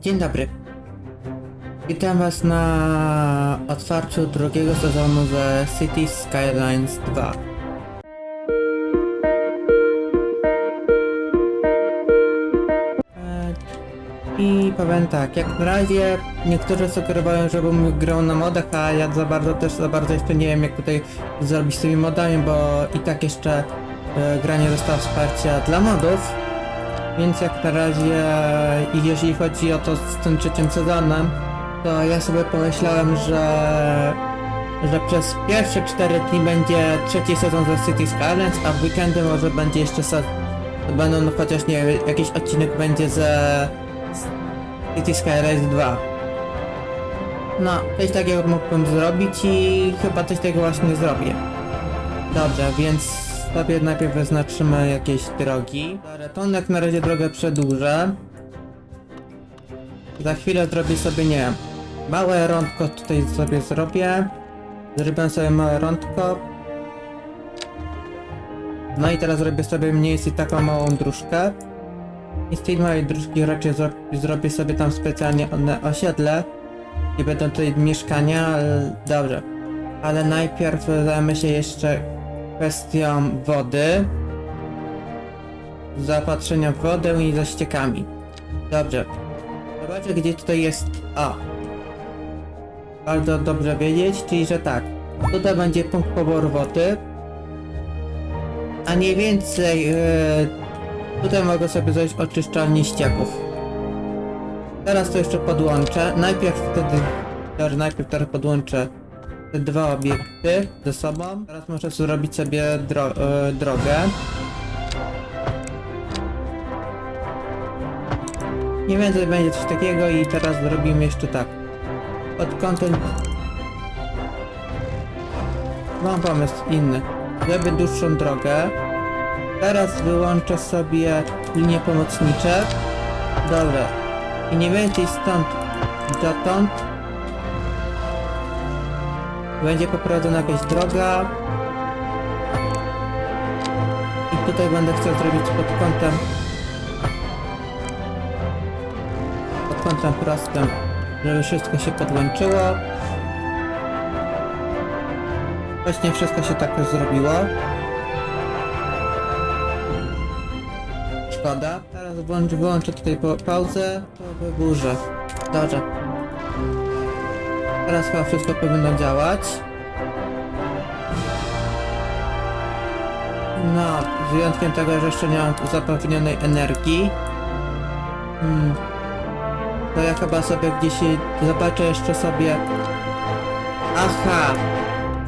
Dzień dobry. Witam Was na otwarciu drugiego sezonu ze City Skylines 2. E, I powiem tak, jak na razie niektórzy sugerowają, żebym grał na modach, a ja za bardzo też za bardzo jeszcze nie wiem jak tutaj zrobić z tymi modami, bo i tak jeszcze e, gra nie wsparcia dla modów. Więc jak na razie, jeżeli chodzi o to z tym trzecim sezonem, to ja sobie pomyślałem, że, że przez pierwsze 4 dni będzie trzeci sezon ze City Skylines, a w weekendy może będzie jeszcze se, będą no chociaż nie jakiś odcinek będzie ze City Skylines 2. No, coś takiego mógłbym zrobić i chyba coś takiego właśnie zrobię. Dobrze, więc sobie najpierw wyznaczymy jakieś drogi. Jak na razie drogę przedłużę. Za chwilę zrobię sobie, nie wiem, małe rądko tutaj sobie zrobię. Zrobię sobie małe rądko. No i teraz zrobię sobie mniej więcej taką małą dróżkę. I z tej małej dróżki raczej zro zrobię sobie tam specjalnie osiedle. I będą tutaj mieszkania, ale dobrze. Ale najpierw zajmę się jeszcze kwestią wody. Zaopatrzenia w wodę i za ściekami. Dobrze. Zobaczę gdzie tutaj jest A. Bardzo dobrze wiedzieć, czyli że tak. Tutaj będzie punkt poboru wody. A mniej więcej e, tutaj mogę sobie zrobić oczyszczalnię ścieków. Teraz to jeszcze podłączę. Najpierw wtedy, najpierw teraz podłączę te dwa obiekty ze sobą. Teraz muszę zrobić sobie dro e, drogę. Nie więcej będzie coś takiego i teraz zrobimy jeszcze tak. Pod kątem... Mam pomysł inny. Żeby dłuższą drogę. Teraz wyłączę sobie linie pomocnicze. Dobra. I nie więcej stąd dotąd będzie poprowadzona jakaś droga. I tutaj będę chciał zrobić pod kątem pod kątem prostym, żeby wszystko się podłączyło. Właśnie wszystko się tak zrobiło. Szkoda. Teraz włącz, wyłączę tutaj po, pauzę, to wyburzę. Dobrze. Teraz chyba wszystko powinno działać. No, z wyjątkiem tego, że jeszcze nie mam zapewnionej energii. Hmm. To ja chyba sobie gdzieś zobaczę jeszcze sobie... Aha!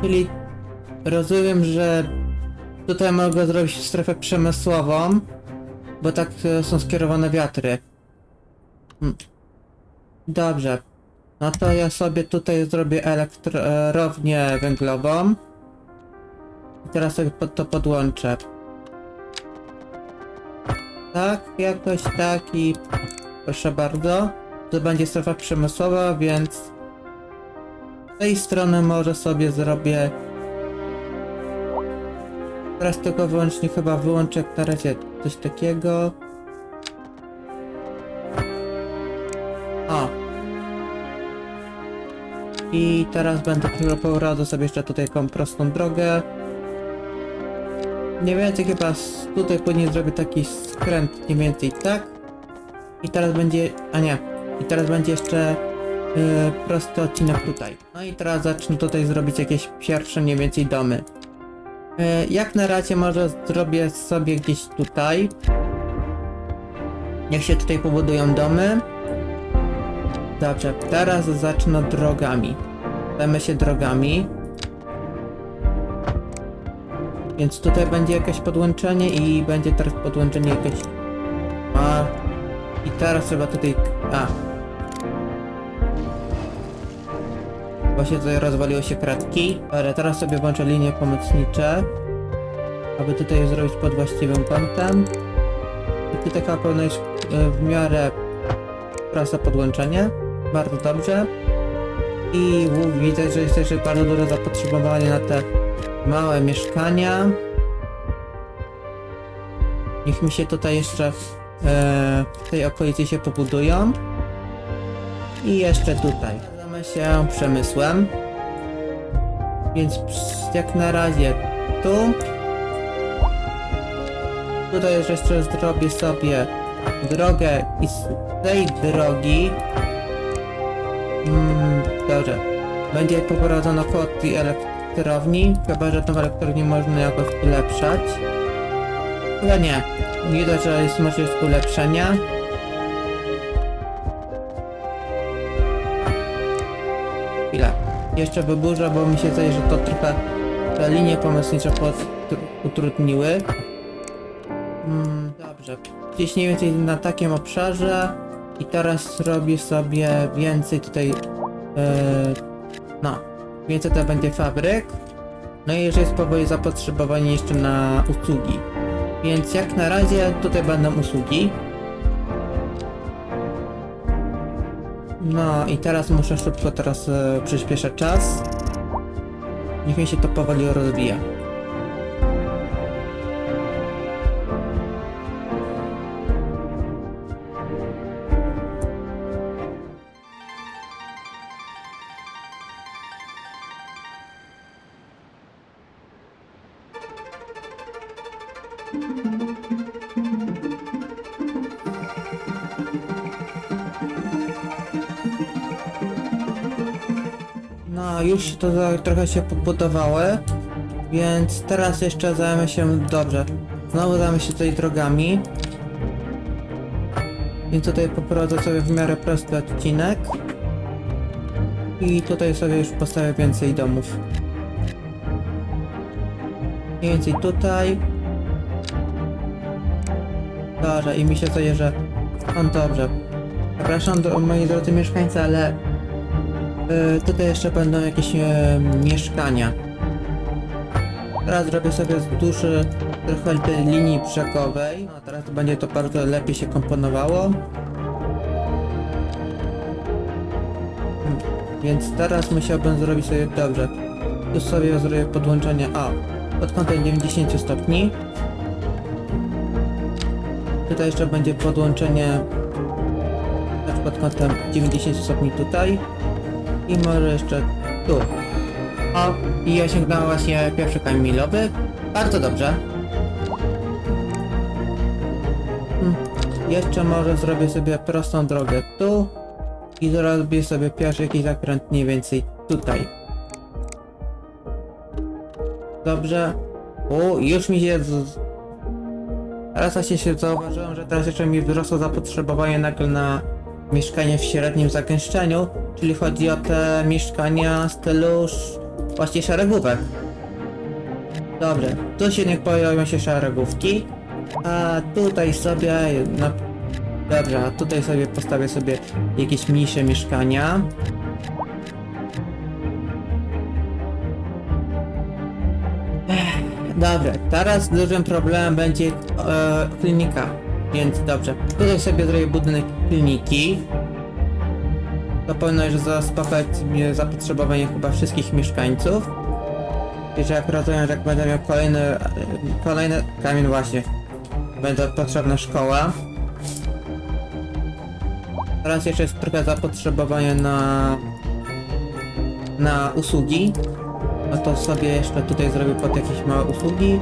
Czyli rozumiem, że tutaj mogę zrobić strefę przemysłową, bo tak e, są skierowane wiatry. Hmm. Dobrze. No to ja sobie tutaj zrobię elektrownię węglową. I teraz sobie pod to podłączę. Tak, jakoś tak i proszę bardzo. To będzie strefa przemysłowa, więc z tej strony może sobie zrobię Teraz tylko wyłącznie chyba wyłączę na razie coś takiego. I teraz będę prowadzał sobie jeszcze tutaj taką prostą drogę. Nie więcej chyba tutaj później zrobię taki skręt mniej więcej tak. I teraz będzie... a nie. I teraz będzie jeszcze yy, prosty odcinek tutaj. No i teraz zacznę tutaj zrobić jakieś pierwsze mniej więcej domy. Yy, jak na razie może zrobię sobie gdzieś tutaj. Niech się tutaj pobudują domy. Dobrze, teraz zacznę drogami. Zajmę się drogami. Więc tutaj będzie jakieś podłączenie i będzie teraz podłączenie jakieś... A... I teraz trzeba tutaj... A. Właśnie tutaj rozwaliło się kratki. Ale teraz sobie włączę linie pomocnicze. Aby tutaj zrobić pod właściwym kątem. I tutaj powinno iść e, w miarę proste podłączenie. Bardzo dobrze. I u, widzę, że jest też bardzo duże zapotrzebowanie na te małe mieszkania. Niech mi się tutaj jeszcze e, w tej okolicy się pobudują. I jeszcze tutaj. Zajmę się przemysłem. Więc jak na razie tu. Tutaj jeszcze zrobię sobie drogę i z tej drogi mm, dobrze. Będzie poprowadzona koło tej elektrowni chyba, że tą elektrownię można jakoś ulepszać. Chyba nie. Widać, że jest możliwość ulepszenia. Chwilę jeszcze wyburzę, bo mi się zdaje, że to trochę te linie pomocnicze utrudniły. Mm, dobrze. Gdzieś mniej więcej na takim obszarze i teraz robię sobie więcej tutaj e, no więcej to będzie fabryk. No i już jest powoli zapotrzebowanie jeszcze na usługi. Więc jak na razie tutaj będą usługi. No i teraz muszę szybko teraz e, przyspieszać czas. Niech mi się to powoli rozwija to trochę się pobudowały, więc teraz jeszcze zajmę się dobrze. Znowu zajmę się tutaj drogami. Więc tutaj poprowadzę sobie w miarę prosty odcinek. I tutaj sobie już postawię więcej domów. Mniej więcej tutaj. Dobrze, i mi się zdaje, że... On dobrze. Przepraszam, do, moi drodzy mieszkańcy, ale tutaj jeszcze będą jakieś e, mieszkania. Teraz zrobię sobie wzdłuż e, trochę tej linii brzegowej. No, teraz będzie to bardzo lepiej się komponowało. Więc teraz musiałbym zrobić sobie dobrze. Tu sobie zrobię podłączenie A pod kątem 90 stopni. Tutaj jeszcze będzie podłączenie pod kątem 90 stopni tutaj. I może jeszcze tu. O, i osiągnąłem właśnie pierwszy kamień milowy. Bardzo dobrze. Hmm. Jeszcze może zrobię sobie prostą drogę tu. I zrobię sobie pierwszy jakiś zakręt mniej więcej tutaj. Dobrze. O, już mi się... Z... Właśnie się zauważyłem, że teraz jeszcze mi wzrosło zapotrzebowanie nagle na mieszkanie w średnim zagęszczeniu, czyli chodzi o te mieszkania w stylu właśnie szeregówek. Dobrze, tu się niech pojawią się szeregówki, a tutaj sobie, no, dobrze, a tutaj sobie postawię sobie jakieś mniejsze mieszkania. Dobrze, teraz dużym problemem będzie e, klinika, więc dobrze. Tutaj sobie zrobię budynek kliniki. To powinno już zaspokać mnie zapotrzebowanie chyba wszystkich mieszkańców. I że jak będę miał kolejny, kolejny kamień właśnie, będzie potrzebna szkoła. Teraz jeszcze jest trochę zapotrzebowanie na na usługi. No to sobie jeszcze tutaj zrobię pod jakieś małe usługi,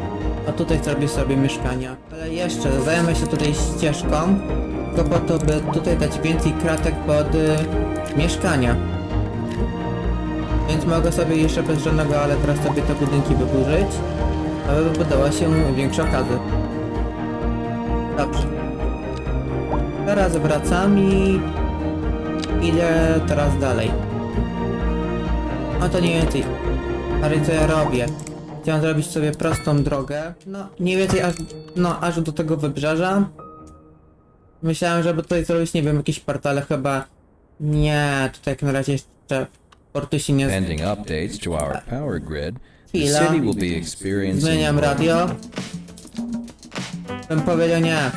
a tutaj zrobię sobie mieszkania. Jeszcze zajmę się tutaj ścieżką, tylko po to, by tutaj dać więcej kratek pod y, mieszkania. Więc mogę sobie jeszcze bez żadnego, ale teraz sobie te budynki wyburzyć, aby wybudowała się większa okazy. Dobrze. Teraz wracam i idę teraz dalej. A to nie więcej. Ale co ja robię? Chciałem zrobić sobie prostą drogę. No, nie więcej aż, no, aż do tego wybrzeża. Myślałem, żeby tutaj zrobić, nie wiem, jakieś portale chyba. Nie, tutaj jak na razie jeszcze portu się nie. Pending updates to our power grid, the Chwila. city will be experiencing Zmieniam radio. Bym powiedział nie.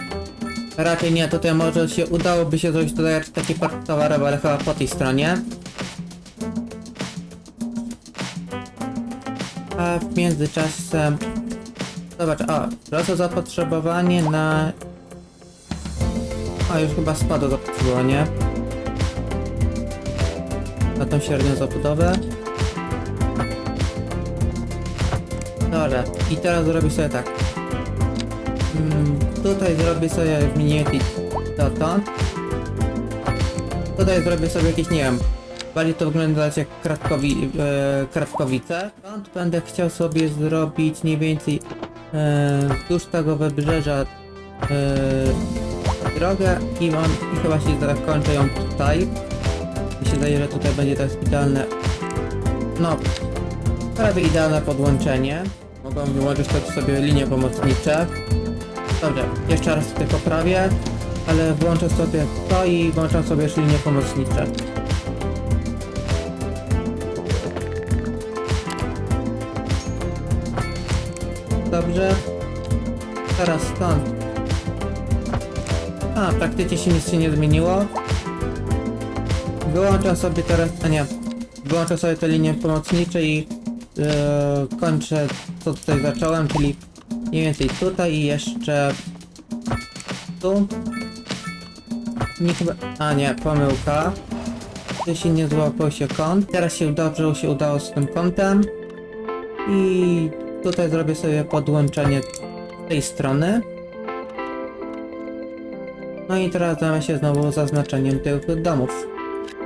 Raczej nie, tutaj może się udałoby się zrobić tutaj taki port towarowy, ale chyba po tej stronie. W międzyczasie... Zobacz, o, rosło zapotrzebowanie na... O, już chyba spadło zapotrzebowanie. na tą średnią zabudowę. Dobra, i teraz zrobię sobie tak. Mm, tutaj zrobię sobie miniaty dotąd. Tutaj zrobię sobie jakieś, nie wiem, bardziej to wyglądać jak kratkowi, e, kratkowice. Stąd będę chciał sobie zrobić mniej więcej e, wzdłuż tego wybrzeża e, drogę i mam i chyba się zakończę ją tutaj. Mi się zdaje, że tutaj będzie to idealne. No, prawie idealne podłączenie. Mogą wyłączyć też sobie linie pomocnicze. Dobrze, jeszcze raz tutaj poprawię, ale włączę sobie to i włączam sobie już linie pomocnicze. Dobrze. Teraz stąd. A, praktycznie się nic się nie zmieniło. Wyłączam sobie teraz, a nie, wyłączam sobie te linie pomocnicze i e, kończę co tutaj zacząłem, czyli mniej więcej tutaj i jeszcze tu. Nie chyba, a nie, pomyłka. Tu się nie złapał się kąt. Teraz się dobrze się udało z tym kątem. I tutaj zrobię sobie podłączenie tej strony. No i teraz zajmę się znowu zaznaczeniem tych domów.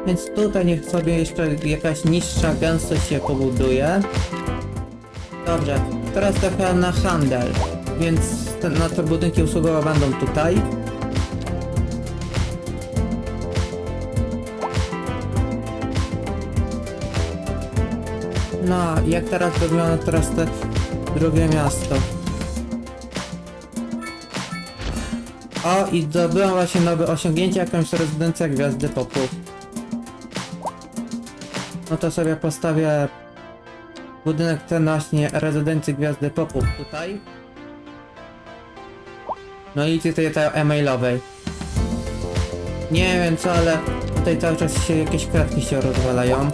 Więc tutaj niech sobie jeszcze jakaś niższa gęstość się pobuduje. Dobrze, teraz trochę na handel. Więc te, na te budynki usługowe będą tutaj. No, jak teraz wygląda teraz te drugie miasto? O, i zdobyłem właśnie nowe osiągnięcie, jakąś rezydencję Gwiazdy Popu. No to sobie postawię budynek ten właśnie rezydencji Gwiazdy Popu tutaj. No i tutaj tej e-mailowej. Nie wiem co, ale tutaj cały czas się jakieś kratki się rozwalają.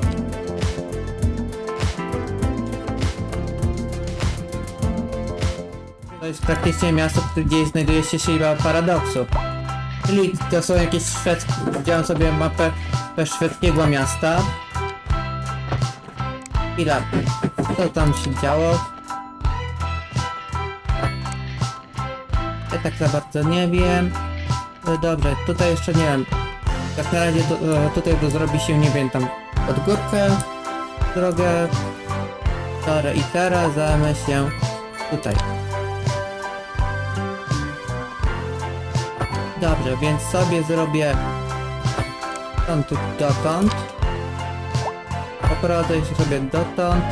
Jest praktycznie miasto, gdzie znajduje się siła paradoksu. Czyli to są jakieś szwedzkie... Widziałem sobie mapę szwedzkiego miasta. Chwila, co tam się działo? Ja tak za bardzo nie wiem. No dobrze, tutaj jeszcze nie wiem. Jak na razie to, e, tutaj to zrobi się, nie wiem, tam pod górkę, drogę. Dobra, i teraz zajmę się tutaj. Dobrze, więc sobie zrobię stąd dotąd. Oprowadzę się sobie dotąd.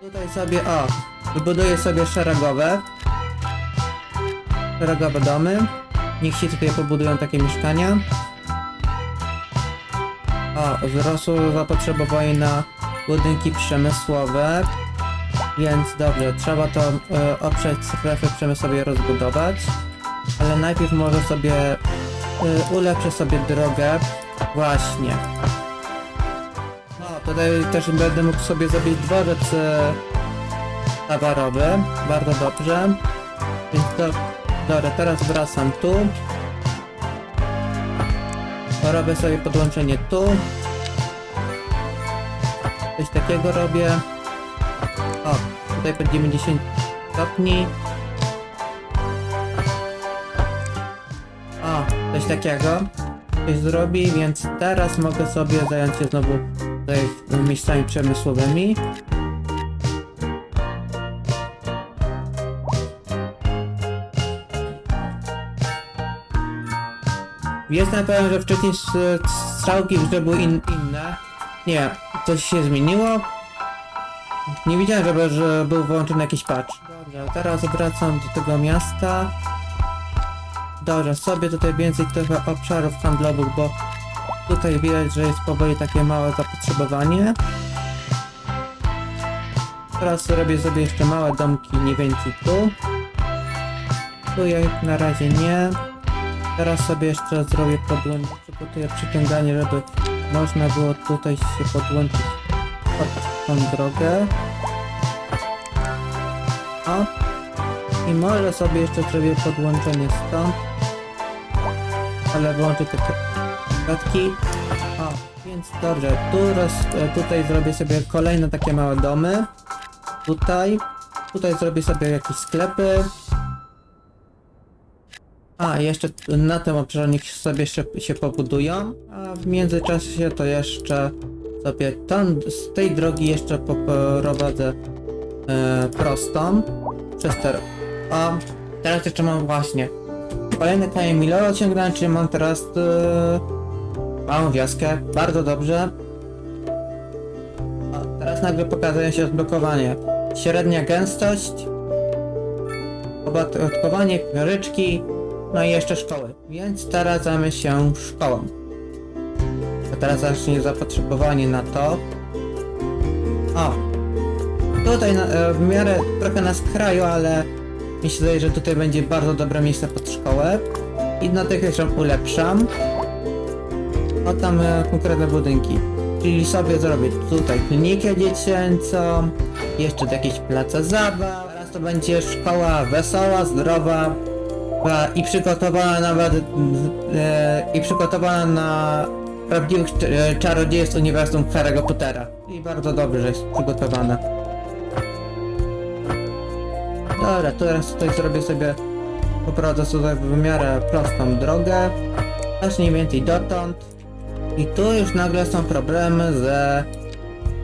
Tutaj sobie, o, wybuduję sobie szeregowe. Szeregowe domy. Niech się tutaj pobudują takie mieszkania. O, wzrosło zapotrzebowanie na budynki przemysłowe. Więc dobrze, trzeba to e, oprzeć strefy przemysłowej rozbudować. Ale najpierw może sobie y, ulepszę sobie drogę. Właśnie. No, tutaj też będę mógł sobie zrobić dworzec y, towarowy. Bardzo dobrze. Więc to, dobra, teraz wracam tu. Robię sobie podłączenie tu. Coś takiego robię. O, tutaj po 90 stopni. Coś takiego. Coś zrobi, więc teraz mogę sobie zająć się znowu miejscami przemysłowymi. Jestem pewien, że wcześniej strzałki w były in, inne. Nie, coś się zmieniło. Nie widziałem, żeby, że był włączony jakiś patch. Dobrze, teraz wracam do tego miasta. Dobrze, sobie tutaj więcej trochę obszarów handlowych, bo tutaj widać, że jest powoli takie małe zapotrzebowanie. Teraz robię sobie jeszcze małe domki mniej więcej tu. Tu jak na razie nie. Teraz sobie jeszcze zrobię podłączenie, przygotuję przyciąganie, żeby można było tutaj się podłączyć pod tą drogę. O. I może sobie jeszcze zrobię podłączenie stąd. Ale włączę te... klatki. O, więc dobrze, tu roz, e, tutaj zrobię sobie kolejne takie małe domy. Tutaj. Tutaj zrobię sobie jakieś sklepy. A, jeszcze na tym obszarze niech sobie się, się pobudują. A w międzyczasie to jeszcze sobie tam z tej drogi jeszcze poprowadzę e, prostą. Przez te... O, teraz jeszcze mam właśnie kolejny kamień Milo osiągnąłem, czyli mam teraz e, małą wioskę. Bardzo dobrze. O, teraz nagle pokazuje się odblokowanie. Średnia gęstość. Opodatkowanie, ryczki, no i jeszcze szkoły. Więc teraz zajmę się szkołą. A teraz zacznie zapotrzebowanie na to. O! Tutaj na, e, w miarę trochę na skraju, ale mi się zdaje, że tutaj będzie bardzo dobre miejsce pod szkołę. I na tych jeszcze ulepszam. O tam e, konkretne budynki. Czyli sobie zrobię tutaj klinikę dziecięcą, jeszcze jakieś place zabaw. Teraz to będzie szkoła wesoła, zdrowa a, i przygotowana nawet e, i przygotowana na prawdziwych e, czarodziejów z uniwersum Harry'ego Pottera. I bardzo dobrze, że jest przygotowana. Dobra, teraz tutaj zrobię sobie poprowadzę sobie w miarę prostą drogę. Aż mniej więcej dotąd. I tu już nagle są problemy ze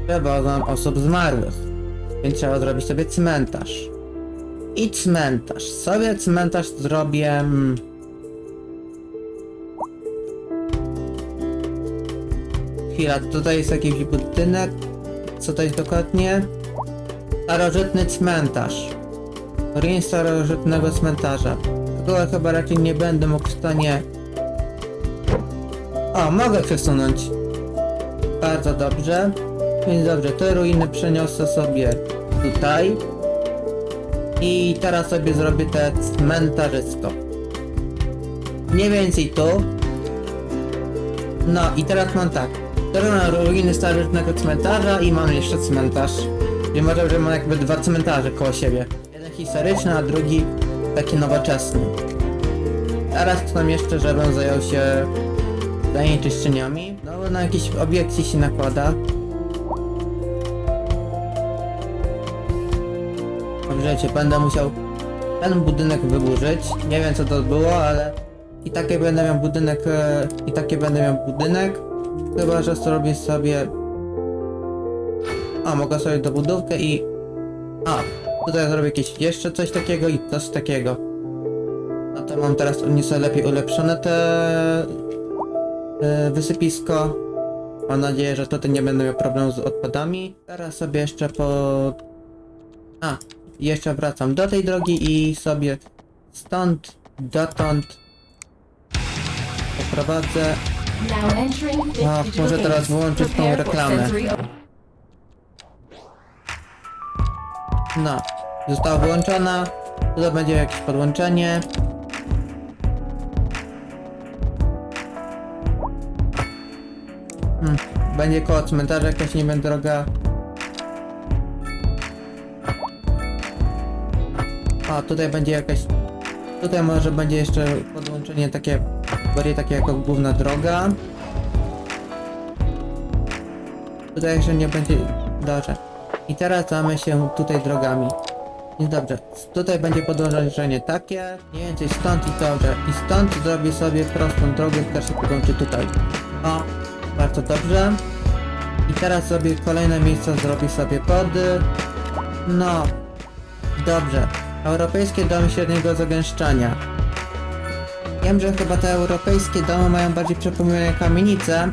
przewozem osób zmarłych. Więc trzeba zrobić sobie cmentarz. I cmentarz. Sobie cmentarz zrobię... mm, Chwila, tutaj jest jakiś budynek. Co to jest dokładnie? Starożytny cmentarz. Ruin starożytnego cmentarza. Tego chyba raczej nie będę mógł w stanie... O, mogę przesunąć. Bardzo dobrze. Więc dobrze, te ruiny przeniosę sobie tutaj. I teraz sobie zrobię te cmentarzysko. Mniej więcej tu. No i teraz mam tak. Teraz mam ruiny starożytnego cmentarza i mam jeszcze cmentarz. Czyli może, że mam jakby dwa cmentarze koło siebie. Historyczny, a drugi taki nowoczesny. Teraz chcę jeszcze, żebym zajął się zanieczyszczeniami. No bo na jakieś obiekcje się nakłada. Dobrze, będę musiał ten budynek wyburzyć. Nie wiem co to było, ale i takie będę miał budynek, e, i takie będę miał budynek. Chyba, że zrobię sobie... A, mogę sobie dobudówkę i... A, tutaj zrobię jakieś jeszcze coś takiego i coś takiego. No to mam teraz nieco lepiej ulepszone te... wysypisko. Mam nadzieję, że tutaj nie będę miał problemu z odpadami. Teraz sobie jeszcze po... A, jeszcze wracam do tej drogi i sobie stąd, dotąd poprowadzę A, może teraz włączyć tą reklamę. No, została włączona. Tutaj będzie jakieś podłączenie. Hmm, będzie koło cmentarza jakaś nie wiem droga. A, tutaj będzie jakaś... Tutaj może będzie jeszcze podłączenie takie... Bardziej takie jako główna droga. Tutaj jeszcze nie będzie... Dobrze. I teraz mamy się tutaj drogami. Więc dobrze, tutaj będzie podłączenie takie, mniej więcej stąd i dobrze. I stąd zrobię sobie prostą drogę, która się podłączy tutaj. O, bardzo dobrze. I teraz sobie kolejne miejsca zrobię sobie pod... No, dobrze. Europejskie domy średniego zagęszczania. Wiem, że chyba te europejskie domy mają bardziej przypominanie kamienice,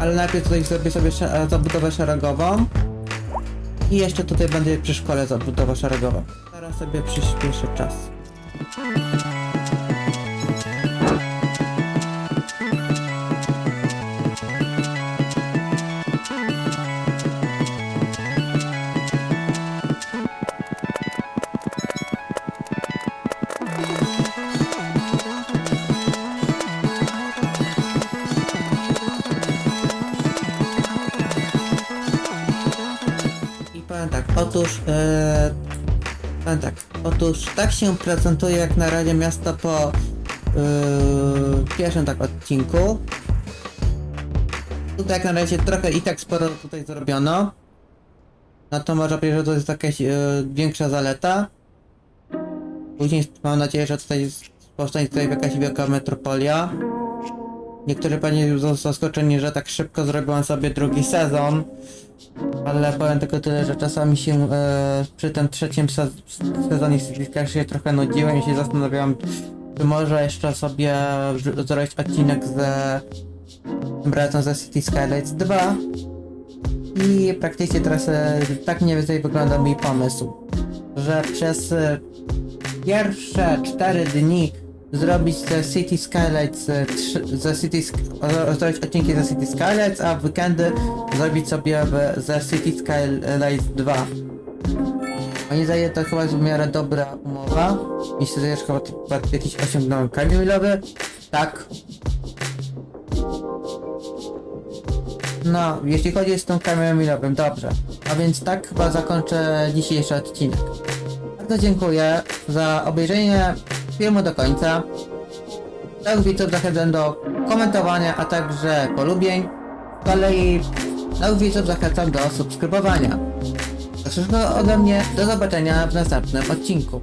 ale najpierw tutaj zrobię sobie e, zabudowę szeregową. I jeszcze tutaj będzie przy szkole zabudowa szeregowa. Teraz sobie przyspieszę czas. Otóż tak się prezentuje jak na razie miasto po w pierwszym tak odcinku. Tutaj jak na razie trochę i tak sporo tutaj zrobiono. No to można powiedzieć, że to jest jakaś yy, większa zaleta. Później mam nadzieję, że tutaj powstanie tutaj jakaś wielka metropolia. Niektórzy pewnie są zaskoczeni, że tak szybko zrobiłem sobie drugi sezon. Ale powiem tylko tyle, że czasami się e, przy tym trzecim sez sezonie City się trochę nudziłem i się zastanawiałem, czy może jeszcze sobie zrobić odcinek ze razem ze City Skylines 2. I praktycznie teraz e, tak mniej więcej wygląda mój pomysł, że przez e, pierwsze 4 dni zrobić ze City Skylights e, ze City Sk- o- zrobić odcinki ze City Skylights, a w weekendy zrobić sobie w, ze City Skylights 2. Moim zdaniem to chyba jest w miarę dobra umowa. Myślę, że już chyba, jakiś osiągnąłem kamień milowy. Tak. No, jeśli chodzi z tym kamieniem milowym, dobrze. A więc tak chyba zakończę dzisiejszy odcinek. Bardzo dziękuję za obejrzenie filmu do końca. Tak widzów zachęcam do komentowania, a także polubień. Z kolei nowych widzów zachęcam do subskrybowania. To wszystko ode mnie, do zobaczenia w następnym odcinku.